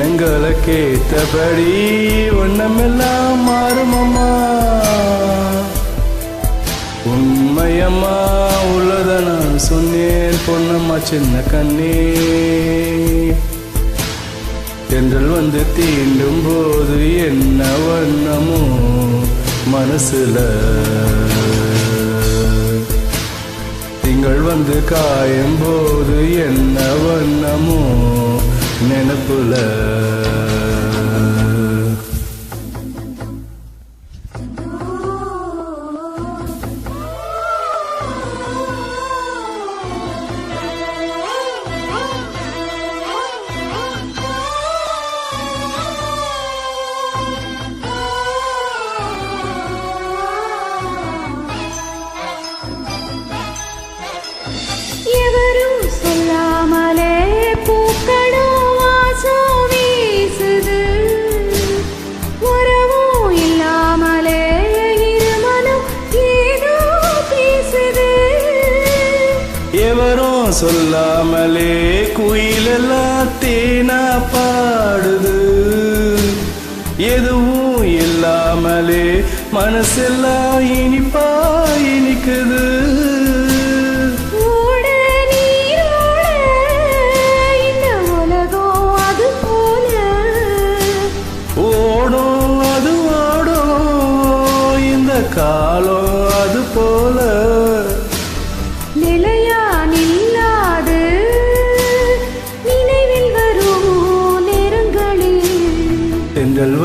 எண்ணங்களை கேட்டபடி வண்ணமெல்லாம் மாறுமம்மா உண்மையம்மா உள்ளத நான் சொன்னேன் பொன்னம்மா சின்ன கண்ணே. தென்றல் வந்து தீண்டும் போது என்ன வண்ணமோ மனசுல. திங்கள் வந்து காயும் போது என்ன வண்ணமோ simple love. எவரும் சொல்லாமலே குயிலெல்லாம் தேனா பாடுது. எதுவும் இல்லாமலே மனசெல்லாம் இனிப்பா இனிக்குது காலம் அது போல. நிலைய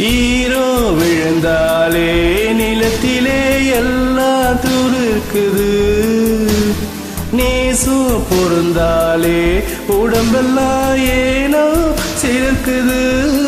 ஈரோ விழுந்தாலே நிலத்திலே எல்லாம் துருக்குது. நேசம் பொருந்தாலே உடம்பெல்லாம் ஏனோ சிறக்குது.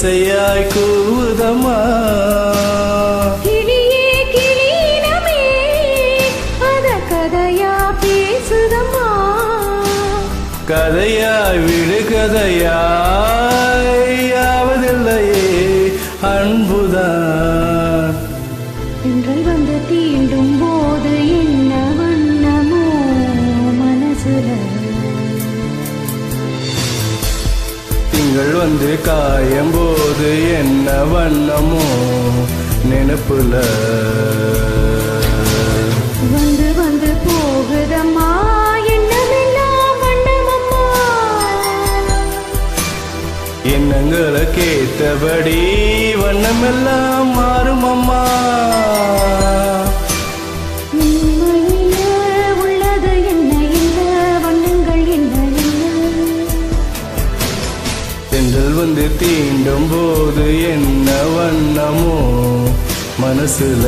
இசையாய் கூவுதம்மா. கதையாய் விடு கதையா வந்து காயும் போது என்ன வண்ணமோ நினப்புல. வந்து வந்து போகுதம்மா எண்ணங்களை கேட்டபடி வண்ணமெல்லாம் மாறுமம்மா. உண்மையில മനസ്സില